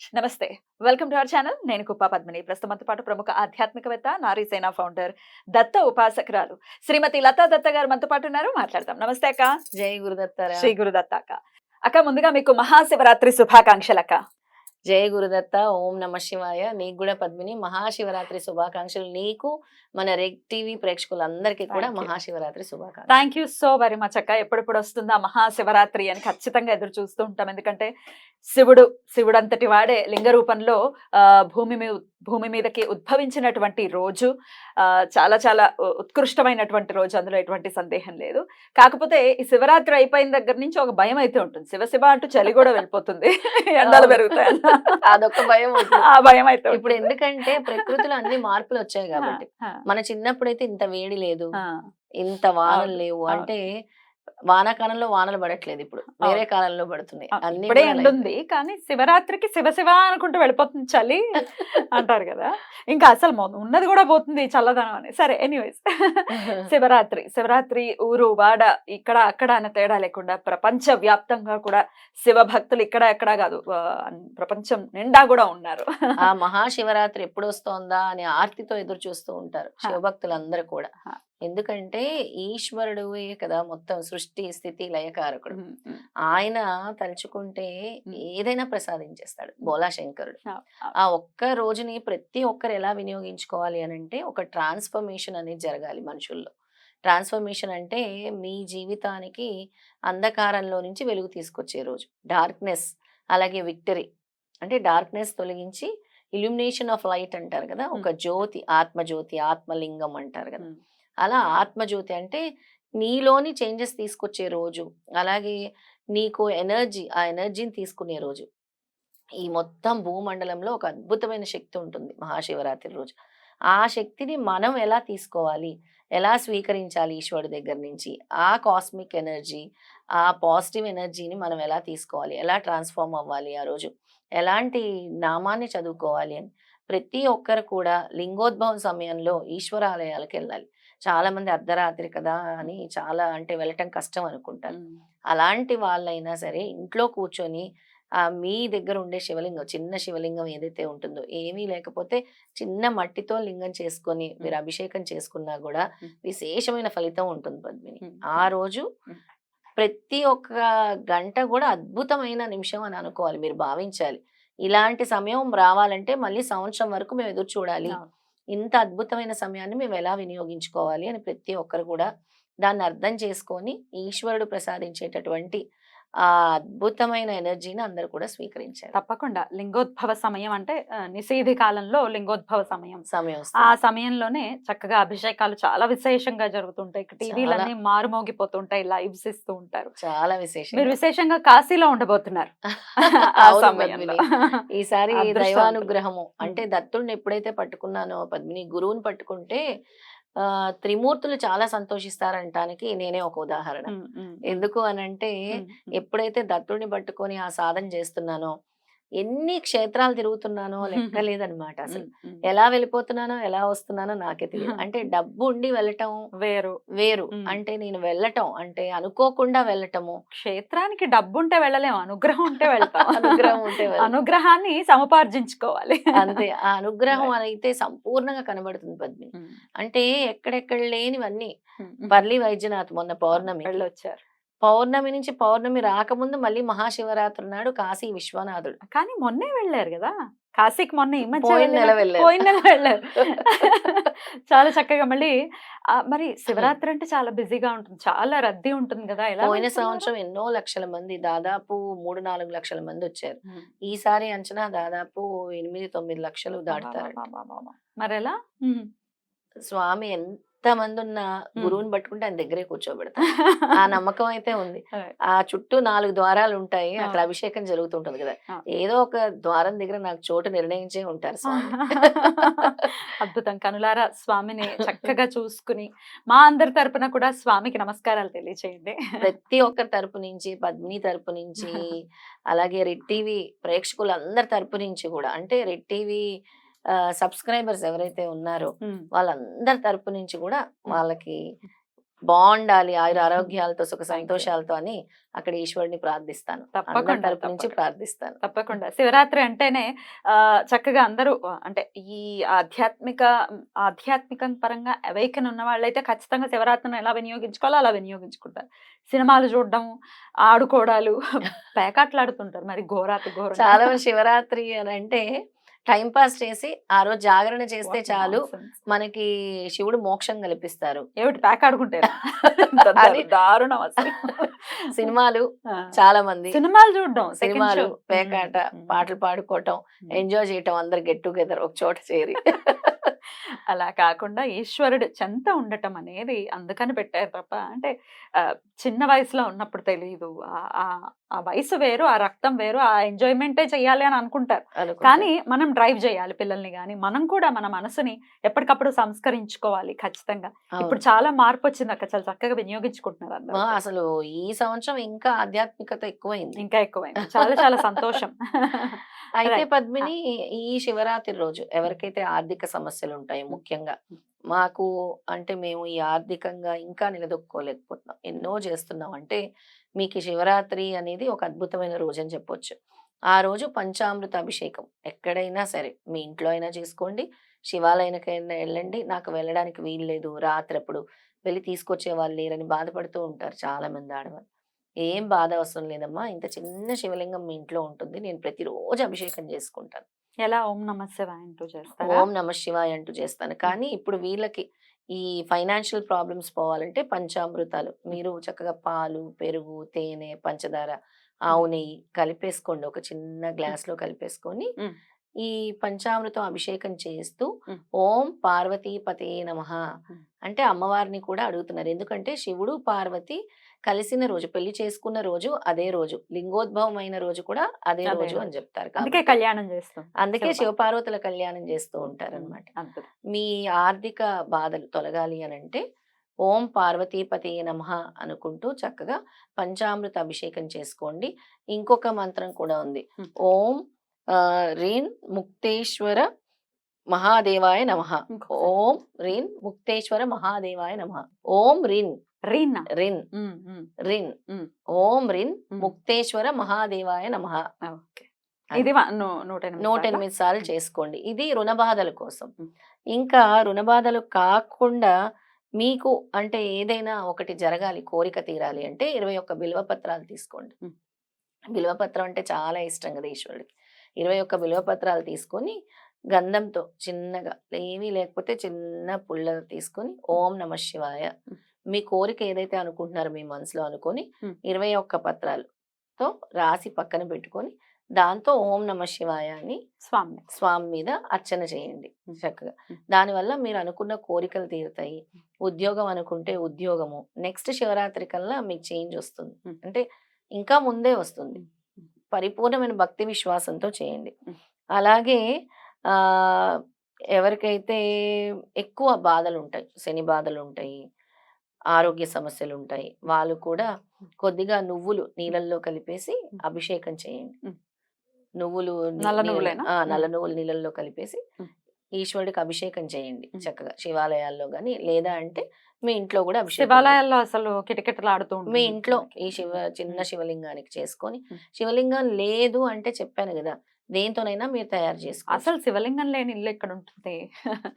నమస్తే. Welcome to our channel. నేను కుప్ప పద్మిని. ప్రస్తుతంతో పాటు ప్రముఖ ఆధ్యాత్మికవేత్త నారీసేన ఫౌండర్ దత్త ఉపాసకురాలు శ్రీమతి లతా దత్త గారు మనతో పాటు ఉన్నారు. మాట్లాడతాం నమస్తే అక్క. జై గురుదత్త శ్రీ గురుదత్త అక్క. అక్క ముందుగా మీకు మహాశివరాత్రి శుభాకాంక్షలు అక్క జై గురుదత్త ఓం నమ శివాయ. నీకు కూడా పద్మిని. మహాశివరాత్రి శుభాకాంక్షలు. నీకు మన రెగ్ టీవీ ప్రేక్షకులందరికీ కూడా. మహాశివరాత్రి శుభాకాంక్షలు. Thank you so very much అక్క. ఎప్పుడెప్పుడు వస్తుందా మహాశివరాత్రి అని ఖచ్చితంగా ఎదురు చూస్తూ ఉంటాం. ఎందుకంటే శివుడు శివుడు అంతటి వాడే లింగ రూపంలో ఆ, భూమి మీ భూమి మీదకి ఉద్భవించినటువంటి రోజు ఆ, చాలా చాలా ఉత్కృష్టమైనటువంటి రోజు అందులో ఎటువంటి సందేహం లేదు. కాకపోతే ఈ శివరాత్రి అయిపోయిన దగ్గర నుంచి ఒక భయం అయితే ఉంటుంది. శివ శివ అంటూ చలి కూడా వెళ్ళిపోతుంది. ఎండలు. పెరుగుతాయి అదొక భయం. ఆ భయం అయితే ఇప్పుడు. ఎందుకంటే ప్రకృతిలో అన్ని మార్పులు వచ్చాయి కాబట్టి. మన చిన్నప్పుడైతే ఇంత వేడి లేదు. ఇంత వానలు లేవు. అంటే వానాకాలంలో వానలు పడట్లేదు ఇప్పుడు. వేరే కాలంలో పడుతున్నాయి. ఇప్పుడే ఉంది కానీ శివరాత్రికి శివ శివ అనుకుంటూ వెళ్ళిపోతుంది చలి అంటారు కదా. ఇంకా అసలు ఉన్నది కూడా పోతుంది చల్లదనం అని. సరే ఎనీవేస్ శివరాత్రి శివరాత్రి ఊరు వాడ ఇక్కడ అక్కడ అనే తేడా లేకుండా ప్రపంచ వ్యాప్తంగా కూడా శివ భక్తులు ఇక్కడ ఎక్కడ కాదు ప్రపంచం నిండా కూడా ఉన్నారు. ఆ మహాశివరాత్రి ఎప్పుడు వస్తోందా అని ఆర్తితో ఎదురు చూస్తూ ఉంటారు. శివభక్తులందరూ కూడా. ఎందుకంటే ఈశ్వరుడు కదా! మొత్తం సృష్టి స్థితి లయకారకుడు ఆయన తలుచుకుంటే. ఏదైనా ప్రసాదించేస్తాడు బోలా శంకరుడు. ఆ, ఆ, ఆ ఒక్క రోజుని ప్రతి ఒక్కరు ఎలా వినియోగించుకోవాలి అని అంటే ఒక ట్రాన్స్ఫర్మేషన్ అనేది జరగాలి మనుషుల్లో. ట్రాన్స్ఫర్మేషన్ అంటే మీ జీవితానికి అంధకారంలో నుంచి వెలుగు తీసుకొచ్చే రోజు. డార్క్నెస్ అలాగే విక్టరీ. అంటే డార్క్నెస్ తొలగించి ఇల్యూమినేషన్ ఆఫ్ లైట్ అంటారు కదా ఒక జ్యోతి ఆత్మజ్యోతి ఆత్మలింగం అంటారు కదా. అలా ఆత్మజ్యోతి అంటే నీలోని చేంజెస్ తీసుకొచ్చే రోజు అలాగే నీకు ఎనర్జీ ఆ ఎనర్జీని తీసుకునే రోజు. ఈ మొత్తం భూమండలంలో ఒక అద్భుతమైన శక్తి ఉంటుంది మహాశివరాత్రి రోజు. ఆ శక్తిని మనం ఎలా తీసుకోవాలి? ఎలా స్వీకరించాలి ఈశ్వరుడి దగ్గర నుంచి? ఆ కాస్మిక్ ఎనర్జీ ఆ పాజిటివ్ ఎనర్జీని మనం ఎలా తీసుకోవాలి? ఎలా ట్రాన్స్ఫార్మ్ అవ్వాలి ఆ రోజు? ఎలాంటి నామాన్ని చదువుకోవాలి అని. ప్రతి ఒక్కరు కూడా లింగోద్భవం సమయంలో ఈశ్వరాలయాలకు వెళ్ళాలి చాలా మంది అర్ధరాత్రి కదా అని చాలా అంటే వెళ్ళటం కష్టం అనుకుంటారు. అలాంటి వాళ్ళైనా సరే ఇంట్లో కూర్చొని ఆ మీ దగ్గర ఉండే శివలింగం చిన్న శివలింగం ఏదైతే ఉంటుందో ఏమీ లేకపోతే చిన్న మట్టితో లింగం చేసుకొని మీరు అభిషేకం చేసుకున్నా కూడా. విశేషమైన ఫలితం ఉంటుంది పద్మిని. ఆ రోజు. ప్రతి ఒక్క గంట కూడా అద్భుతమైన నిమిషం అని అనుకోవాలి మీరు భావించాలి ఇలాంటి సమయం రావాలంటే మళ్ళీ సంవత్సరం వరకు మేము ఎదురు చూడాలి. ఇంత అద్భుతమైన సమయాన్ని మేము ఎలా వినియోగించుకోవాలి అని ప్రతి ఒక్కరు కూడా దాన్ని అర్థం చేసుకొని ఈశ్వరుడు ప్రసాదించేటటువంటి ఆ అద్భుతమైన ఎనర్జీని అందరూ కూడా స్వీకరించారు. తప్పకుండా. లింగోద్భవ సమయం అంటే నిషేధి కాలంలో లింగోద్భవ సమయం. సమయం ఆ. సమయంలోనే చక్కగా అభిషేకాలు చాలా విశేషంగా జరుగుతుంటాయి. టీవీలన్నీ మారుమోగిపోతుంటాయి లైవ్స్ ఇస్తూ ఉంటారు. చాలా విశేషం మీరు విశేషంగా కాశీలో ఉండబోతున్నారు. ఈసారి. దైవానుగ్రహము అంటే దత్తుడిని ఎప్పుడైతే పట్టుకున్నానో పద్మిని గురువుని పట్టుకుంటే త్రిమూర్తులు చాలా సంతోషిస్తారంటానికి నేనే ఒక ఉదాహరణ ఎందుకు అనంటే. ఎప్పుడైతే దత్తుడిని పట్టుకొని ఆ సాధన చేస్తున్నానో ఎన్ని క్షేత్రాలు తిరుగుతున్నానో లెక్క లేదనమాట అసలు. ఎలా వెళ్ళిపోతున్నానో ఎలా వస్తున్నానో నాకే తెలియదు. అంటే డబ్బు ఉండి వెళ్ళటం వేరు. వేరు. అంటే నేను వెళ్ళటం అంటే అనుకోకుండా వెళ్ళటము. క్షేత్రానికి డబ్బు ఉంటే వెళ్ళలేము అనుగ్రహం ఉంటే వెళ్తాం. అనుగ్రహం ఉంటే. అనుగ్రహాన్ని సముపార్జించుకోవాలి. అంతే. ఆ అనుగ్రహం అయితే సంపూర్ణంగా కనబడుతుంది పద్మిని. ఉమ్, అంటే ఎక్కడెక్కడ లేనివన్నీ. పర్లి వైద్యనాథ్ మొన్న పౌర్ణమి వెళ్ళొచ్చారు. పౌర్ణమి నుంచి పౌర్ణమి రాకముందు మళ్ళీ మహాశివరాత్రి నాడు కాశీ విశ్వనాథుడు. కానీ మొన్నే వెళ్ళారు కదా? కాశీకి మొన్న ఈ మధ్య పోయిన నెల వెళ్ళారు. చాలా చక్కగా మళ్ళీ మరి శివరాత్రి అంటే చాలా బిజీగా ఉంటుంది. చాలా రద్దీ ఉంటుంది కదా? ఎలా పోయిన? సంవత్సరం ఎన్నో లక్షల మంది దాదాపు మూడు నాలుగు లక్షల మంది వచ్చారు. ఈసారి అంచనా దాదాపు ఎనిమిది తొమ్మిది లక్షలు దాటుతారు ఎలా. స్వామి ఎంత మంది ఉన్న గురువుని పట్టుకుంటే ఆయన దగ్గరే కూర్చోబెడతా. ఆ నమ్మకం అయితే ఉంది. ఆ. చుట్టూ నాలుగు ద్వారాలు ఉంటాయి అక్కడ. అభిషేకం జరుగుతుంటది కదా. ఏదో ఒక ద్వారం దగ్గర నాకు చోటు నిర్ణయించే ఉంటారు స్వామి. అద్భుతం. కనులారా స్వామిని చక్కగా చూసుకుని మా అందరి తరపున కూడా స్వామికి నమస్కారాలు తెలియచేయండి. ప్రతి ఒక్కరి తరపు నుంచి పద్మిని తరపు నుంచి అలాగే రెడ్ టీవీ ప్రేక్షకులందరి తరపు నుంచి కూడా అంటే రెడ్ టీవీ సబ్స్క్రైబర్స్ ఎవరైతే ఉన్నారో వాళ్ళందరి తరపు నుంచి కూడా వాళ్ళకి బాగుండాలి ఆయుర ఆరోగ్యాలతో సుఖ. సంతోషాలతో అని అక్కడ ఈశ్వరుని ప్రార్థిస్తాను. తప్పకుండా తరపు నుంచి. ప్రార్థిస్తాను. తప్పకుండా. శివరాత్రి అంటేనే ఆ, చక్కగా అందరూ అంటే ఈ ఆధ్యాత్మిక ఆధ్యాత్మిక పరంగా అవైకన్ ఉన్న వాళ్ళైతే ఖచ్చితంగా శివరాత్రిని ఎలా వినియోగించుకోవాలో అలా వినియోగించుకుంటారు. సినిమాలు చూడడం ఆడుకోవడాలు పేకాట్లాడుతుంటారు. మరి ఘోరాతి ఘోరం. చాలా శివరాత్రి అని అంటే టైం పాస్ చేసి ఆ రోజు జాగరణ చేస్తే చాలు మనకి శివుడు మోక్షం కల్పిస్తారు ఏమిటి పేకాడుకుంటారు అని దారుణం అసలు సినిమాలు. చాలా మంది సినిమాలు చూడడం సినిమాలు. పేకాట. పాటలు పాడుకోవటం. ఎంజాయ్ చేయటం అందరు గెట్ టుగెదర్ ఒక చోట చేరి అలా కాకుండా ఈశ్వరుడు చెంత ఉండటం అనేది అందుకని పెట్టారు తప్ప అంటే చిన్న వయసులో ఉన్నప్పుడు తెలియదు ఆ- వయసు వేరు ఆ రక్తం వేరు ఆ ఎంజాయ్మెంటే చెయ్యాలి అని అనుకుంటారు. అనుకుంటా. కానీ మనం డ్రైవ్ చేయాలి పిల్లల్ని కానీ మనం కూడా మన మనసుని ఎప్పటికప్పుడు సంస్కరించుకోవాలి ఖచ్చితంగా. ఇప్పుడు చాలా మార్పు వచ్చింది అక్క. చాలా చక్కగా వినియోగించుకుంటున్నారు అసలు ఈ సంవత్సరం ఇంకా ఆధ్యాత్మికత ఎక్కువైంది. ఇంకా ఎక్కువైంది. చాలా చాలా సంతోషం. అయితే. పద్మిని ఈ శివరాత్రి రోజు ఎవరికైతే ఆర్థిక సమస్యలు ఉంటాయి ముఖ్యంగా. మాకు అంటే మేము ఈ ఆర్థికంగా ఇంకా నిలదొక్కుకోలేకపోతున్నాం ఎన్నో చేస్తున్నాం. అంటే మీకు శివరాత్రి అనేది ఒక అద్భుతమైన రోజు అని చెప్పొచ్చు. ఆ రోజు పంచామృత అభిషేకం. ఎక్కడైనా సరే మీ ఇంట్లో అయినా చేసుకోండి. శివాలయానికైనా వెళ్ళండి. నాకు వెళ్ళడానికి వీలు లేదు. రాత్రి అప్పుడు వెళ్ళి తీసుకొచ్చే వాళ్ళు లేరని బాధపడుతూ ఉంటారు చాలా మంది ఆడవాళ్ళు. ఏం బాధ అవసరం లేదమ్మా. ఇంత చిన్న శివలింగం మీ ఇంట్లో ఉంటుంది. నేను ప్రతిరోజు అభిషేకం చేసుకుంటాను. ఎలా ఓం నమ శివాయ అంటూ చేస్తారా? ఓం నమ శివాయ అంటూ చేస్తాను. కానీ ఇప్పుడు వీళ్ళకి ఈ ఫైనాన్షియల్ ప్రాబ్లమ్స్ పోవాలంటే పంచామృతాలు. మీరు చక్కగా పాలు పెరుగు తేనె పంచదార ఆవు నెయ్యి కలిపేసుకోండి. ఒక చిన్న గ్లాస్లో కలిపేసుకొని. ఈ పంచామృతం అభిషేకం చేస్తూ. ఓం పార్వతీపతే నమ. అంటే అమ్మవారిని కూడా అడుగుతున్నారు. ఎందుకంటే శివుడు పార్వతి కలిసిన రోజు పెళ్ళి చేసుకున్న రోజు అదే రోజు లింగోద్భవం అయిన రోజు కూడా అదే రోజు అని. చెప్తారు అందుకే కళ్యాణం చేస్తాం అందుకే శివపార్వతి. శివపార్వతుల కళ్యాణం చేస్తూ ఉంటారు అనమాట మీ ఆర్థిక బాధలు తొలగాలి అని అంటే ఓం పార్వతీపతి నమ అనుకుంటూ చక్కగా పంచామృత అభిషేకం చేసుకోండి ఇంకొక మంత్రం కూడా ఉంది. ఓం రీన్ ముక్తేశ్వర మహాదేవాయ నమ. ఓం రీన్ ముక్తేశ్వర మహాదేవాయ నమ ఓం రిన్ రీనా రిన్ రిన్. ఓం రిన్. ముక్తేశ్వర మహాదేవాయ నమ ఇది నూట ఎనిమిది సార్లా? చేసుకోండి ఇది రుణ బాధల కోసం. ఇంకా రుణ బాధలు కాకుండా మీకు అంటే ఏదైనా ఒకటి జరగాలి కోరిక తీరాలి అంటే ఇరవై ఒక్క బిల్వ పత్రాలు తీసుకోండి మ్. బిల్వ పత్రం అంటే చాలా ఇష్టం కదా ఈశ్వరుడికి ఇరవై ఒక్క బిల్వ పత్రాలు తీసుకొని గంధంతో చిన్నగా ఏమీ లేకపోతే చిన్న పుల్ల తీసుకొని ఓం నమ శివాయ మ్. కోరిక ఏదైతే అనుకుంటున్నారో మీ మనసులో అనుకొని. ఇరవై ఒక్క పత్రాలతో రాసి పక్కన పెట్టుకొని దాంతో ఓం నమ శివాయ అని స్వామి స్వామి మీద అర్చన చేయండి. చక్కగా. దానివల్ల మీరు అనుకున్న కోరికలు తీరుతాయి ఉద్యోగం అనుకుంటే ఉద్యోగము నెక్స్ట్ శివరాత్రి కల్లా మీకు చేంజ్ వస్తుంది. అంటే ఇంకా ముందే వస్తుంది. పరిపూర్ణమైన భక్తి విశ్వాసంతో చేయండి. అలాగే ఎవరికైతే ఎక్కువ బాధలు ఉంటాయి శని బాధలు ఉంటాయి ఆరోగ్య సమస్యలు ఉంటాయి వాళ్ళు కూడా కొద్దిగా నువ్వులు నీళ్ళల్లో కలిపేసి. అభిషేకం చేయండి. నువ్వులు నల్ల నల్ల. నువ్వులు నీళ్ళల్లో కలిపేసి. ఈశ్వరుడికి అభిషేకం చేయండి. చక్కగా శివాలయాల్లో గాని లేదా అంటే మీ ఇంట్లో కూడా అభిషేకం. శివాలయాల్లో అసలు కిటకిటలు ఆడుతూ మీ ఇంట్లో. ఈ శివ చిన్న. శివలింగానికి చేసుకొని. శివలింగం లేదు అంటే చెప్పాను కదా దేంతోనైనా మీరు తయారు చేసుకోవచ్చు. అసలు శివలింగం లేని ఇల్లు ఎక్కడ ఉంటుంది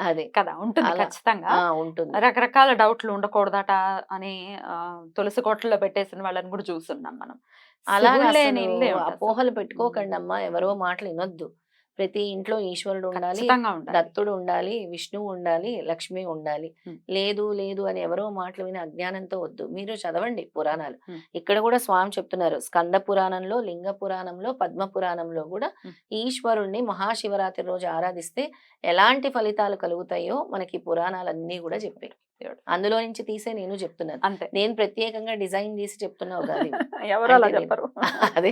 అదే. కదా ఉంటుంది అలా. ఖచ్చితంగా. ఉంటుంది. రకరకాల డౌట్లు ఉండకూడదట అని ఆ, తులసి కోటల్లో పెట్టేసిన వాళ్ళని కూడా చూస్తున్నాం మనం. అలాగే శివుడు లేని ఇల్లే. అపోహలు పెట్టుకోకండి అమ్మా. ఎవరో మాటలు వినొద్దు. ప్రతి ఇంట్లో ఈశ్వరుడు ఉండాలి దత్తుడు ఉండాలి విష్ణువు ఉండాలి లక్ష్మి ఉండాలి. లేదు లేదు అని ఎవరో మాటలు విని అజ్ఞానంతో వద్దు మీరు చదవండి పురాణాలు. ఇక్కడ కూడా స్వామి చెప్తున్నారు స్కంద పురాణంలో లింగ పురాణంలో పద్మ పురాణంలో కూడా. ఈశ్వరుణ్ణి మహాశివరాత్రి రోజు ఆరాధిస్తే ఎలాంటి ఫలితాలు కలుగుతాయో మనకి పురాణాలన్నీ కూడా చెప్పారు Beautiful. అందులో నుంచి తీసే నేను చెప్తున్నాను అంతే నేను ప్రత్యేకంగా డిజైన్ చేసి చెప్తున్నావు కాదు. ఎవరు అలా చెప్పరు అదే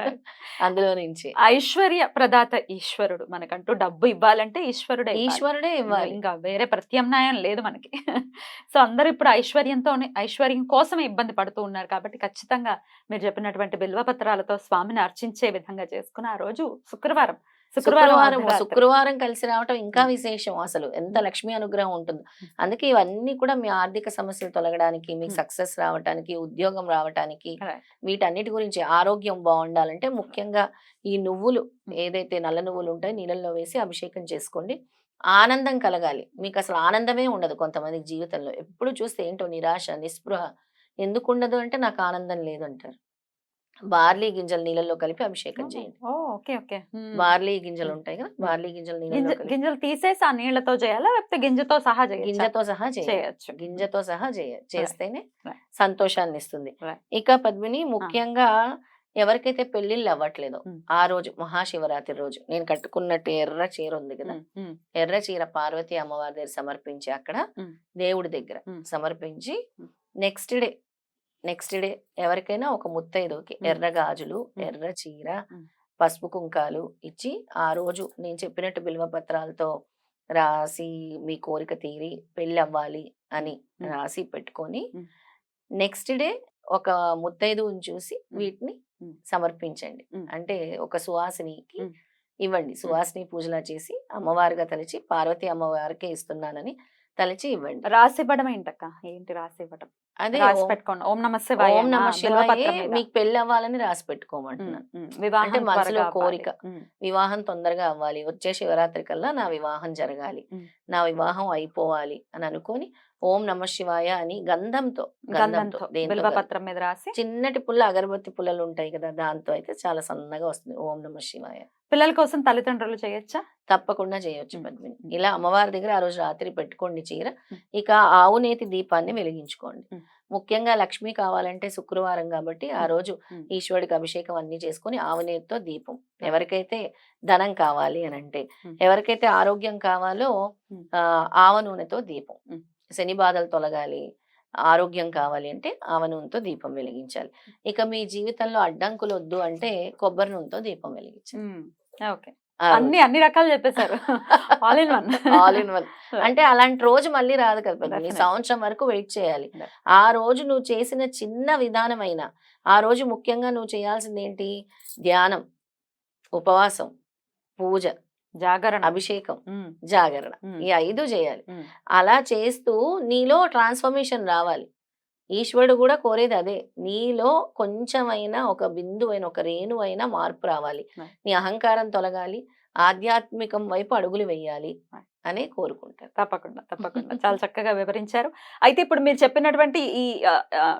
Right. అందులో నుంచి ఐశ్వర్య ప్రదాత ఈశ్వరుడు మనకంటూ డబ్బు ఇవ్వాలంటే ఈశ్వరుడే. ఈశ్వరుడే ఇవ్వాలి ఇంకా వేరే ప్రత్యామ్నాయం లేదు మనకి సో అందరూ ఇప్పుడు ఐశ్వర్యంతో ఐశ్వర్యం కోసమే ఇబ్బంది పడుతూ ఉన్నారు కాబట్టి ఖచ్చితంగా మీరు చెప్పినటువంటి బిల్వ పత్రాలతో స్వామిని అర్చించే విధంగా చేసుకుని ఆ రోజు శుక్రవారం శుక్రవారం. శుక్రవారం కలిసి రావటం ఇంకా. విశేషం అసలు ఎంత. లక్ష్మీ అనుగ్రహం ఉంటుంది. అందుకే ఇవన్నీ కూడా మీ ఆర్థిక సమస్యలు తొలగడానికి మీకు. సక్సెస్ రావటానికి ఉద్యోగం రావటానికి. వీటన్నిటి గురించి ఆరోగ్యం బాగుండాలంటే ముఖ్యంగా ఈ నువ్వులు. ఏదైతే నల్ల నువ్వులు ఉంటాయో నీళ్ళల్లో వేసి అభిషేకం చేసుకోండి ఆనందం కలగాలి మీకు అసలు ఆనందమే ఉండదు కొంతమంది జీవితంలో ఎప్పుడు చూస్తే ఏంటో నిరాశ నిస్పృహ ఎందుకు ఉండదు అంటే నాకు ఆనందం లేదు అంటారు బార్లీ గింజలు నీళ్ళల్లో కలిపి అభిషేకం చేయండి. బార్లీ గింజలు. ఉంటాయి కదా బార్లీ గింజలు గింజలు తీసేసి ఆ నీళ్ళతో చేయాలా లేకపోతే గింజతో సహా? గింజతో సహా చేయొచ్చు గింజతో సహా చేయ చేస్తేనే. సంతోషాన్ని ఇస్తుంది. ఇక పద్మిని ముఖ్యంగా ఎవరికైతే పెళ్ళిళ్ళు అవ్వట్లేదో. ఆ రోజు మహాశివరాత్రి రోజు నేను కట్టుకున్నట్టు ఎర్ర చీర ఉంది కదా ఎర్ర చీర పార్వతి అమ్మవారి దగ్గర సమర్పించి అక్కడ. దేవుడి దగ్గర. సమర్పించి. నెక్స్ట్ డే నెక్స్ట్ డే ఎవరికైనా ఒక ముత్తైదుకి. ఎర్ర గాజులు. ఎర్ర చీర. పసుపు కుంకాలు ఇచ్చి ఆ రోజు నేను చెప్పినట్టు బిల్వ పత్రాలతో రాసి మీ కోరిక తీరి పెళ్ళి అవ్వాలి అని. రాసి పెట్టుకొని. నెక్స్ట్ డే ఒక ముత్తైదువుని చూసి వీటిని. సమర్పించండి. అంటే ఒక సువాసినికి. ఇవ్వండి సువాసిని పూజలా చేసి అమ్మవారిగా తలచి పార్వతి అమ్మవారికే ఇస్తున్నానని తలచి ఇవ్వండి రాసి ఇవ్వడం ఏంటక్క ఏంటి రాసి ఇవ్వడం అదే రాసి పెట్టుకోండి ఓం నమ శివాయ ఓం నమ శివాయ. మీకు పెళ్ళి అవ్వాలని రాసి పెట్టుకోమంటున్నాను వివాహం అంటే మనసులో. కోరిక. వివాహం తొందరగా అవ్వాలి వచ్చే శివరాత్రి కల్లా నా వివాహం జరగాలి. నా వివాహం అయిపోవాలి అని అనుకొని ఓం నమ శివాయ అని గంధంతో గంధంతో గంధంతో దేంతో బిల్వ కాదు. పత్రం మీద రాసి చిన్నటి పుల్ల అగరబత్తి పుల్లలు ఉంటాయి కదా దాంతో అయితే చాలా సన్నగా వస్తుంది ఓం నమ శివాయ పిల్లల కోసం తల్లిదండ్రులు చేయొచ్చా తప్పకుండా చేయొచ్చు పద్మిని. ఇలా అమ్మవారి దగ్గర ఆ రోజు రాత్రి పెట్టుకోండి చీర. ఇక ఆవు నేతి దీపాన్ని వెలిగించుకోండి. ముఖ్యంగా లక్ష్మి కావాలంటే శుక్రవారం కాబట్టి ఆ. రోజు. ఈశ్వరుడికి అభిషేకం అన్ని చేసుకొని ఆవు నేతితో దీపం ఎవరికైతే ధనం కావాలి అని అంటే. ఎవరికైతే ఆరోగ్యం కావాలో ఆవ నూనెతో దీపం. శని బాధలు తొలగాలి ఆరోగ్యం కావాలి అంటే ఆవ నూనెతో దీపం వెలిగించాలి. ఇక మీ జీవితంలో అడ్డంకులు వద్దు అంటే కొబ్బరి నూనెతో దీపం వెలిగించాలి ఓకే. అన్ని అన్ని రకాలు చెప్పేశారు. All in one all in one అంటే అలాంటి రోజు మళ్ళీ రాదు కదా. Definitely. సంవత్సరం వరకు వెయిట్ చేయాలి. ఆ రోజు నువ్వు చేసిన చిన్న విధానమైన ఆ రోజు ముఖ్యంగా నువ్వు చేయాల్సింది ఏంటి ధ్యానం ఉపవాసం పూజ. జాగరణ. అభిషేకం. జాగరణ. ఈ ఐదు చేయాలి. అలా చేస్తూ నీలో ట్రాన్స్ఫర్మేషన్ రావాలి. ఈశ్వరుడు కూడా కోరేది అదే. నీలో కొంచెమైనా ఒక బిందువైన ఒక రేణువైన మార్పు రావాలి. నీ అహంకారం తొలగాలి. ఆధ్యాత్మికం వైపు అడుగులు వేయాలి. అని కోరుకుంటారు. తప్పకుండా తప్పకుండా. చాలా చక్కగా వివరించారు. అయితే ఇప్పుడు మీరు చెప్పినటువంటి ఈ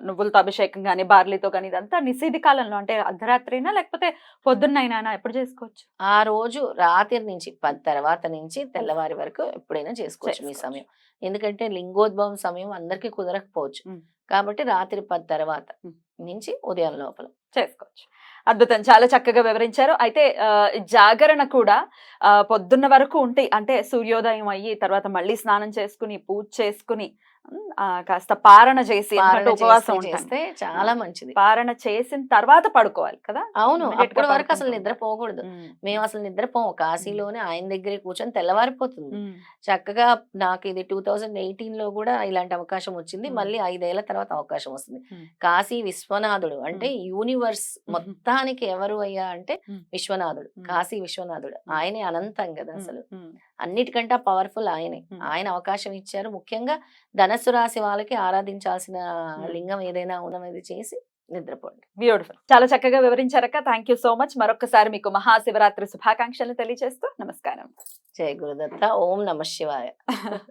నువ్వులతో అభిషేకం కానీ బార్లీతో కానీ ఇదంతా నిషేధి కాలంలో అంటే అర్ధరాత్రినా లేకపోతే పొద్దున్నైనా ఎప్పుడు చేసుకోవచ్చు? ఆ రోజు రాత్రి నుంచి పది తర్వాత నుంచి తెల్లవారి వరకు ఎప్పుడైనా చేసుకోవచ్చు మీ. సమయం. ఎందుకంటే లింగోద్భవం సమయం అందరికీ కుదరకపోవచ్చు. కాబట్టి రాత్రి పది తర్వాత. నుంచి ఉదయం లోపల. చేసుకోవచ్చు. అద్భుతం. చాలా చక్కగా వివరించారు. అయితే జాగరణ కూడా పొద్దున్న వరకు ఉంటాయి. అంటే సూర్యోదయం అయ్యి తర్వాత మళ్ళీ స్నానం చేసుకుని పూజ చేసుకుని కాస్త పారణ చేసి ఉపవాసం చేస్తే- చాలా మంచిది. పారణ చేసిన తర్వాత పడుకోవాలి కదా? అవును. అప్పటి వరకు అసలు నిద్రపోకూడదు మేము అసలు నిద్రపోము కాశీలోనే ఆయన దగ్గరే కూర్చొని తెల్లవారిపోతుంది. చక్కగా నాకు ఇది టూ థౌజండ్ ఎయిటీన్లో కూడా ఇలాంటి అవకాశం వచ్చింది. మళ్ళీ ఐదేళ్ళ తర్వాత అవకాశం వస్తుంది. కాశీ విశ్వనాథుడు అంటే యూనివర్స్. మొత్తానికి ఎవరు అయ్యా అంటే. విశ్వనాథుడు. కాశీ విశ్వనాథుడు. ఆయనే అనంతం కదా అసలు. అన్నిటికంటే పవర్ఫుల్ ఆయనే. ఆయన అవకాశం ఇచ్చారు. ముఖ్యంగా ధనస్సు రాశి వాళ్ళకి ఆరాధించాల్సిన. లింగం ఏదైనా ఉన్నది చేసి నిద్రపోండి. బ్యూటిఫుల్. చాలా చక్కగా వివరించారక్క. Thank you so much. మరొకసారి మీకు మహాశివరాత్రి శుభాకాంక్షలు తెలియజేస్తూ నమస్కారం. జయ గురుదత్త. ఓం నమ శివాయ.